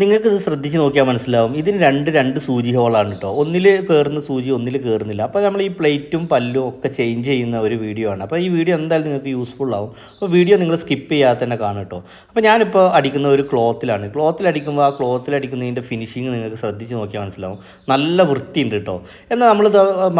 നിങ്ങൾക്ക് ഇത് ശ്രദ്ധിച്ച് നോക്കിയാൽ മനസ്സിലാവും. ഇതിന് രണ്ട് രണ്ട് സൂചി ഹോളാണ് കേട്ടോ ഒന്നിൽ കയറുന്ന സൂചി ഒന്നിൽ കയറുന്നില്ല അപ്പോൾ നമ്മൾ ഈ പ്ലേറ്റും പല്ലും ഒക്കെ ചേഞ്ച് ചെയ്യുന്ന ഒരു വീഡിയോ ആണ്. അപ്പോൾ ഈ വീഡിയോ എന്തായാലും നിങ്ങൾക്ക് യൂസ്ഫുൾ ആവും. അപ്പോൾ വീഡിയോ നിങ്ങൾ സ്കിപ്പ് ചെയ്യാതെ തന്നെ കാണും കേട്ടോ അപ്പോൾ ഞാനിപ്പോൾ അടിക്കുന്ന ഒരു ക്ലോത്തിലാണ് ക്ലോത്തിൽ അടിക്കുമ്പോൾ ആ ക്ലോത്തിൽ അടിക്കുന്നതിന്റെ ഫിനിഷിങ് നിങ്ങൾക്ക് ശ്രദ്ധിച്ച് നോക്കിയാൽ മനസ്സിലാവും. നല്ല വൃത്തിയുണ്ട് കേട്ടോ എന്നാൽ നമ്മൾ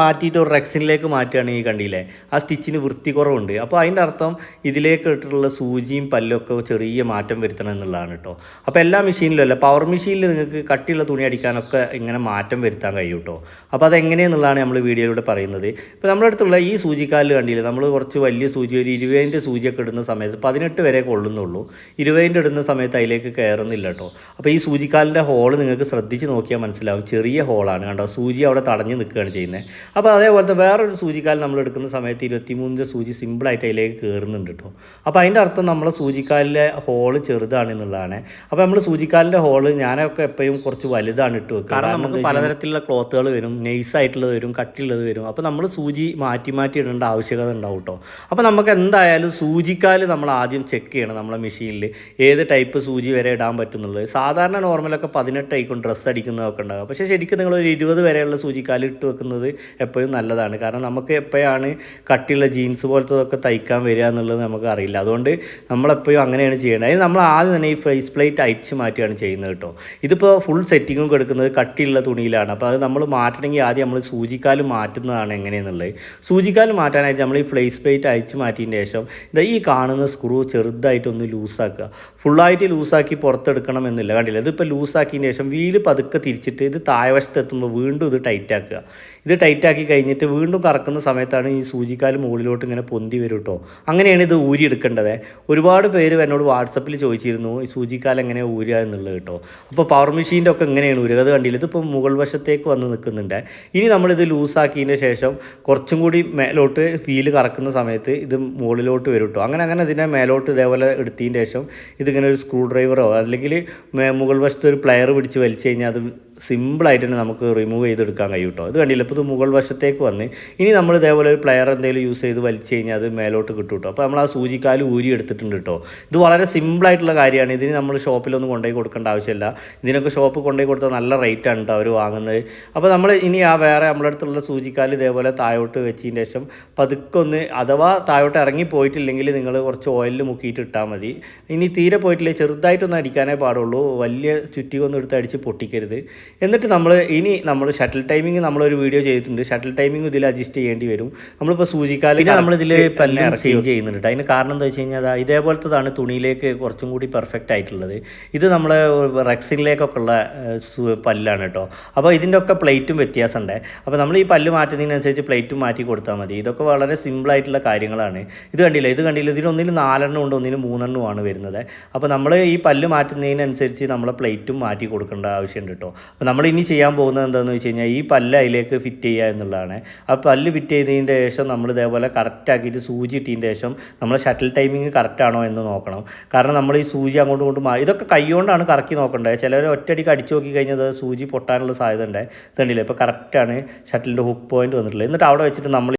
മാറ്റിയിട്ട് ഒരു റെക്സിനിലേക്ക് മാറ്റുകയാണെങ്കിൽ കണ്ടില്ലേ? ആ സ്റ്റിച്ചിന് വൃത്തി കുറവുണ്ട്. അപ്പോൾ അതിന്റെ അർത്ഥം ഇതിലേക്ക് ഇട്ടിട്ടുള്ള സൂചിയും പല്ലും ഒക്കെ ചെറിയ മാറ്റം വരുത്തണം എന്നുള്ളതാണ് കേട്ടോ അപ്പോൾ എല്ലാ മെഷീനിലും അല്ല പവർ മെഷീനിൽ നിങ്ങൾക്ക് കട്ടിയുള്ള തുണി അടിക്കാനൊക്കെ ഇങ്ങനെ മാറ്റം വരുത്താൻ കഴിയും കേട്ടോ അപ്പോൾ അതെങ്ങനെയെന്നുള്ളതാണ് നമ്മൾ വീഡിയോയിലൂടെ പറയുന്നത്. ഇപ്പോൾ നമ്മുടെ അടുത്തുള്ള ഈ സൂചിക്കാലിൽ കണ്ടില്ലേ നമ്മൾ കുറച്ച് വലിയ സൂചി ഒരു ഇരുപതിന്റെ സൂചിയൊക്കെ ഇടുന്ന സമയത്ത് പതിനെട്ട് വരെ കൊള്ളുന്നുള്ളൂ. ഇരുപതിന്റെ ഇടുന്ന സമയത്ത് അതിലേക്ക് കയറുന്നില്ല കേട്ടോ അപ്പോൾ ഈ സൂചിക്കാലിന്റെ ഹോൾ നിങ്ങൾക്ക് ശ്രദ്ധിച്ച് നോക്കിയാൽ മനസ്സിലാവും. ചെറിയ ഹോളാണ് കണ്ടോ? സൂചി അവിടെ തടഞ്ഞ് നിൽക്കുകയാണ് ചെയ്യുന്നത്. അപ്പോൾ അതേപോലത്തെ വേറൊരു സൂചിക്കാൽ നമ്മൾ എടുക്കുന്ന സമയത്ത് ഇരുപത്തിമൂന്നിന്റെ സൂചി സിമ്പിളായിട്ട് അതിലേക്ക് കയറുന്നുണ്ട് കേട്ടോ അപ്പോൾ അതിന്റെ അർത്ഥം നമ്മളെ സൂചിക്കാലിലെ ഹോൾ ചെറുതാണ് എന്നുള്ളതാണ്. അപ്പോൾ നമ്മൾ സൂചിക്കാലിന്റെ ഹോൾ ഞാനൊക്കെ എപ്പോഴും കുറച്ച് വലുതാണ് ഇട്ട് വെക്കുക. കാരണം നമുക്ക് പലതരത്തിലുള്ള ക്ലോത്തുകൾ വരും നൈസ് ആയിട്ടുള്ളത് വരും കട്ടിയുള്ളത് വരും. അപ്പോൾ നമ്മൾ സൂചി മാറ്റി മാറ്റി ഇടേണ്ട ആവശ്യകത ഉണ്ടാവും കേട്ടോ അപ്പോൾ നമുക്ക് എന്തായാലും സൂചിക്കാൽ നമ്മൾ ആദ്യം ചെക്ക് ചെയ്യണം നമ്മളെ മെഷീനിൽ ഏത് ടൈപ്പ് സൂചി വരെ ഇടാൻ പറ്റുന്നുള്ളത്. സാധാരണ നോർമലൊക്കെ പതിനെട്ട് ആയിക്കും ഡ്രസ്സ് അടിക്കുന്നതൊക്കെ ഉണ്ടാകും പക്ഷേ ശരിക്കും നിങ്ങൾ ഒരു ഇരുപത് വരെയുള്ള സൂചിക്കാൽ ഇട്ട് വെക്കുന്നത് എപ്പോഴും നല്ലതാണ്. കാരണം നമുക്ക് എപ്പോഴാണ് കട്ടിയുള്ള ജീൻസ് പോലത്തതൊക്കെ തയ്ക്കാൻ വരിക എന്നുള്ളത് നമുക്ക് അറിയില്ല. അതുകൊണ്ട് നമ്മളെപ്പോഴും അങ്ങനെയാണ് ചെയ്യേണ്ടത്. അതിന് നമ്മൾ ആദ്യം തന്നെ ഈ ഫേസ് പ്ലേറ്റ് അയച്ച് മാറ്റുകയാണ് ചെയ്യുന്നത്. കേട്ടോ. ഇതിപ്പോൾ ഫുൾ സെറ്റിങ്ങും എടുക്കുന്നത് കട്ടിയുള്ള തുണിയിലാണ്. അപ്പോൾ അത് നമ്മൾ മാറ്റണമെങ്കിൽ ആദ്യം നമ്മൾ സൂചിക്കാൽ മാറ്റുന്നതാണ് എങ്ങനെയെന്നുള്ളത്. സൂചിക്കാൽ മാറ്റാനായിട്ട് നമ്മൾ ഈ ഫ്ലേസ് പ്ലേറ്റ് അയച്ച് മാറ്റിയതിന് ശേഷം ഇതാ ഈ കാണുന്ന സ്ക്രൂ ചെറുതായിട്ടൊന്ന് ലൂസാക്കുക ഫുള്ളായിട്ട് ലൂസാക്കി പുറത്തെടുക്കണം എന്നില്ല കണ്ടില്ല? ഇതിപ്പോൾ ലൂസാക്കിയതിന് ശേഷം വീൽ പതുക്കെ തിരിച്ചിട്ട് ഇത് താഴ്വശത്ത് എത്തുമ്പോൾ വീണ്ടും ഇത് ടൈറ്റാക്കുക. ഇത് ടൈറ്റാക്കി കഴിഞ്ഞിട്ട് വീണ്ടും കറക്കുന്ന സമയത്താണ് ഈ സൂചിക്കാൽ മുകളിലോട്ട് ഇങ്ങനെ പൊന്തി വരും കേട്ടോ. അങ്ങനെയാണ് ഇത് ഊരിയെടുക്കേണ്ടത്. ഒരുപാട് പേര് എന്നോട് വാട്സപ്പിൽ ചോദിച്ചിരുന്നു ഈ സൂചിക്കാൽ എങ്ങനെ ഊരുക എന്നുള്ളത് അപ്പോൾ പവർ മെഷീന്റെ ഒക്കെ ഇങ്ങനെയാണ് ഉരുകത് കണ്ടില്ല? ഇതിപ്പോൾ മുകൾ വശത്തേക്ക് വന്ന് നിൽക്കുന്നുണ്ട്. ഇനി നമ്മളിത് ലൂസാക്കിയതിന് ശേഷം കുറച്ചും കൂടി മേലോട്ട് ഫീൽ കറക്കുന്ന സമയത്ത് ഇത് മുകളിലോട്ട് വരും കേട്ടോ അങ്ങനെ അങ്ങനെ ഇതിനെ മേലോട്ട് ഇതേപോലെ എടുത്തതിന് ശേഷം ഇതിങ്ങനെ ഒരു സ്ക്രൂ ഡ്രൈവറോ അല്ലെങ്കിൽ മുകൾ വശത്ത് ഒരു പ്ലെയർ പിടിച്ച് വലിച്ചു കഴിഞ്ഞാൽ അത് സിമ്പിളായിട്ട് തന്നെ നമുക്ക് റിമൂവ് ചെയ്തെടുക്കാൻ കഴിയും കേട്ടോ ഇത് കണ്ടില്ല? ഇപ്പോൾ ഇത് മുകൾ വശത്തേക്ക് വന്ന് ഇനി നമ്മൾ ഇതേപോലെ ഒരു പ്ലെയർ എന്തെങ്കിലും യൂസ് ചെയ്ത് വലിച്ചു കഴിഞ്ഞാൽ അത് മേലോട്ട് കിട്ടും കേട്ടോ അപ്പോൾ നമ്മൾ ആ സൂചിക്കാൽ ഊരി എടുത്തിട്ടുണ്ട് കേട്ടോ ഇത് വളരെ സിമ്പിളായിട്ടുള്ള കാര്യമാണ്. ഇതിന് നമ്മൾ ഷോപ്പിലൊന്നും കൊണ്ടുപോയി കൊടുക്കേണ്ട ആവശ്യമില്ല. ഇതിനൊക്കെ ഷോപ്പ് കൊണ്ടുപോയി കൊടുത്താൽ നല്ല റേറ്റാണ് കേട്ടോ അവർ വാങ്ങുന്നത്. അപ്പോൾ നമ്മൾ ഇനി ആ വേറെ നമ്മുടെ അടുത്തുള്ള സൂചിക്കാൽ ഇതേപോലെ താഴോട്ട് വെച്ചതിന് ശേഷം പതുക്കെ ഒന്ന് അഥവാ താഴോട്ട് ഇറങ്ങി പോയിട്ടില്ലെങ്കിൽ നിങ്ങൾ കുറച്ച് ഓയിലിൽ മുക്കിയിട്ട് ഇട്ടാൽ മതി. ഇനി തീരെ പോയിട്ടില്ല? ചെറുതായിട്ടൊന്നും അടിക്കാനേ പാടുള്ളൂ. വലിയ ചുറ്റികൊന്നും എടുത്ത് അടിച്ച് പൊട്ടിക്കരുത്. എന്നിട്ട് നമ്മൾ ഇനി നമ്മൾ ഷട്ടിൽ ടൈമിംഗ് നമ്മളൊരു വീഡിയോ ചെയ്തിട്ടുണ്ട്. ഷട്ടിൽ ടൈമിംഗ് ഇതിൽ അഡ്ജസ്റ്റ് ചെയ്യേണ്ടി വരും. നമ്മളിപ്പോൾ സൂചിക്കാൽ നമ്മളിതിൽ പല്ല് ചേഞ്ച് ചെയ്യുന്നുണ്ട്. അതിന് കാരണം എന്താ വെച്ച് കഴിഞ്ഞാൽ ഇതേപോലത്തതാണ് തുണിയിലേക്ക് കുറച്ചും കൂടി പെർഫെക്റ്റ് ആയിട്ടുള്ളത്. ഇത് നമ്മൾ റെക്സിലേക്കൊക്കെ ഉള്ള പല്ലാണ് കേട്ടോ. അപ്പോൾ ഇതിന്റെ ഒക്കെ പ്ലേറ്റും വ്യത്യാസമുണ്ട് അപ്പോൾ നമ്മൾ ഈ പല്ല് മാറ്റുന്നതിനനുസരിച്ച് പ്ലേറ്റും മാറ്റി കൊടുത്താൽ മതി. ഇതൊക്കെ വളരെ സിമ്പിളായിട്ടുള്ള കാര്യങ്ങളാണ്. ഇത് കണ്ടില്ല? ഇത് കണ്ടില്ല? ഇതിനൊന്നിൽ നാലെണ്ണം ഉണ്ട് ഒന്നിന് മൂന്നെണ്ണമാണ് വരുന്നത്. അപ്പോൾ നമ്മൾ ഈ പല്ല് മാറ്റുന്നതിനനുസരിച്ച് നമ്മളെ പ്ലേറ്റും മാറ്റി കൊടുക്കേണ്ട ആവശ്യമുണ്ട് കേട്ടോ. അപ്പോൾ നമ്മൾ ഇനി ചെയ്യാൻ പോകുന്നത് എന്താണെന്ന് വെച്ച് കഴിഞ്ഞാൽ ഈ പല്ല് അതിലേക്ക് ഫിറ്റ് ചെയ്യുക എന്നുള്ളതാണ്. ആ പല്ല് ഫിറ്റ് ചെയ്തതിന്റെ ശേഷം നമ്മൾ ഇതേപോലെ കറക്റ്റ് ആക്കിയിട്ട് സൂചി ഇട്ടതിന്റെ ശേഷം നമ്മൾ ഷട്ടിൽ ടൈമിങ് കറക്റ്റ് ആണോ എന്ന് നോക്കണം. കാരണം നമ്മൾ ഈ സൂചി അങ്ങോട്ടും ഇങ്ങോട്ടും ഇതൊക്കെ കൈകൊണ്ടാണ് കറക്കി നോക്കേണ്ടത് ചിലർ ഒറ്റയടിക്ക് അടിച്ചു നോക്കി കഴിഞ്ഞാൽ സൂചി പൊട്ടാനുള്ള സാധ്യത ഉണ്ട്. ഇതുണ്ടല്ലേ? ഇപ്പോൾ കറക്റ്റാണ് ഷട്ടിലിന്റെ ഹുക്ക് പോയിന്റ് വന്നിട്ടുള്ളത്. എന്നിട്ട് അവിടെ വെച്ചിട്ട് നമ്മൾ